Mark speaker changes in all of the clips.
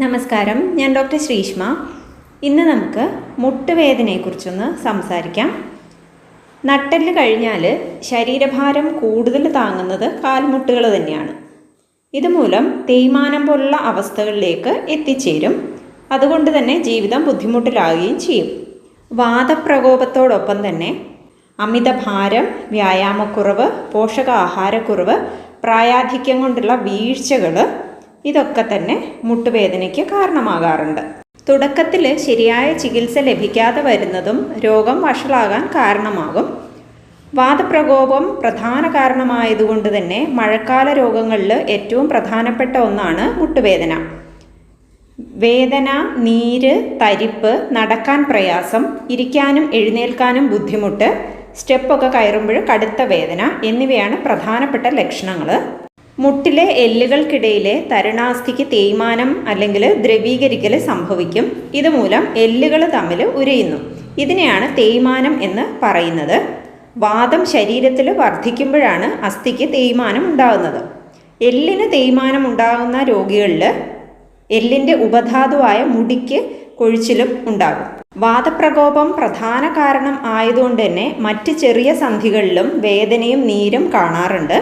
Speaker 1: നമസ്കാരം. ഞാൻ ഡോക്ടർ ശ്രീഷ്മ. ഇന്ന് നമുക്ക് മുട്ടുവേദനയെക്കുറിച്ചൊന്ന് സംസാരിക്കാം. നട്ടെല്ല് കഴിഞ്ഞാൽ ശരീരഭാരം കൂടുതൽ താങ്ങുന്നത് കാൽമുട്ടുകൾ തന്നെയാണ്. ഇതുമൂലം തേയ്മാനം പോലുള്ള അവസ്ഥകളിലേക്ക് എത്തിച്ചേരും. അതുകൊണ്ട് തന്നെ ജീവിതം ബുദ്ധിമുട്ടിലാകുകയും ചെയ്യും. വാദപ്രകോപത്തോടൊപ്പം തന്നെ അമിതഭാരം വ്യായാമക്കുറവ് പോഷകാഹാരക്കുറവ് പ്രായാധിക്യം കൊണ്ടുള്ള വീഴ്ചകൾ ഇതൊക്കെ തന്നെ മുട്ടുവേദനയ്ക്ക് കാരണമാകാറുണ്ട്. തുടക്കത്തിൽ ശരിയായ ചികിത്സ ലഭിക്കാതെ വരുന്നതും രോഗം വഷളാകാൻ കാരണമാകും. വാദപ്രകോപം പ്രധാന കാരണമായതുകൊണ്ട് തന്നെ മഴക്കാല രോഗങ്ങളിൽ ഏറ്റവും പ്രധാനപ്പെട്ട ഒന്നാണ് മുട്ടുവേദന. വേദന നീര് തരിപ്പ് നടക്കാൻ പ്രയാസം ഇരിക്കാനും എഴുന്നേൽക്കാനും ബുദ്ധിമുട്ട് സ്റ്റെപ്പൊക്കെ കയറുമ്പോൾ കടുത്ത വേദന എന്നിവയാണ് പ്രധാനപ്പെട്ട ലക്ഷണങ്ങൾ മുട്ടിലെ എല്ലുകൾക്കിടയിലെ തരുണാസ്ഥിക്ക് തേയ്മാനം അല്ലെങ്കിൽ ദ്രവീകരിക്കൽ സംഭവിക്കും. ഇതുമൂലം എല്ലുകൾ തമ്മിൽ ഉരയുന്നു. ഇതിനെയാണ് തേയ്മാനം എന്ന് പറയുന്നത്. വാദം ശരീരത്തിൽ വർദ്ധിക്കുമ്പോഴാണ് അസ്ഥിക്ക് തേയ്മാനം ഉണ്ടാകുന്നത്. എല്ലിന് തേയ്മാനം ഉണ്ടാകുന്ന രോഗികളിൽ എല്ലിന്റെ ഉപധാതുവായ മുടിക്ക് കൊഴിച്ചിലും ഉണ്ടാകും. വാദപ്രകോപം പ്രധാന കാരണം ആയതുകൊണ്ട് തന്നെ മറ്റ് ചെറിയ സന്ധികളിലും വേദനയും നീരും കാണാറുണ്ട്.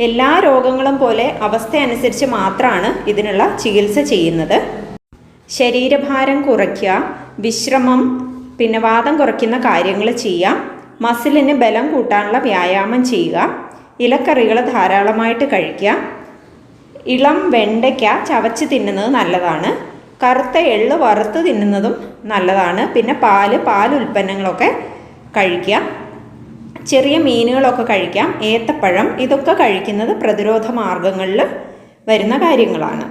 Speaker 1: എല്ലാ രോഗങ്ങളും പോലെ അവസ്ഥ അനുസരിച്ച് മാത്രമാണ് ഇതിനുള്ള ചികിത്സ ചെയ്യുന്നത്. ശരീരഭാരം കുറയ്ക്കുക വിശ്രമം പിന്നെ വാദം കുറയ്ക്കുന്ന കാര്യങ്ങൾ ചെയ്യുക മസിലിന് ബലം കൂട്ടാനുള്ള വ്യായാമം ചെയ്യുക ഇലക്കറികൾ ധാരാളമായിട്ട് കഴിക്കുക ഇളം വെണ്ടയ്ക്ക ചവച്ച് തിന്നുന്നത് നല്ലതാണ് കറുത്ത എള്ള് വറുത്ത് തിന്നുന്നതും നല്ലതാണ് പിന്നെ പാൽ പാൽ ഉൽപ്പന്നങ്ങളൊക്കെ കഴിക്കുക. ചെറിയ മീനുകളൊക്കെ കഴിക്കാം. ഏത്തപ്പഴം ഇതൊക്കെ കഴിക്കുന്നത് പ്രതിരോധ മാർഗങ്ങളിൽ വരുന്ന കാര്യങ്ങളാണ്.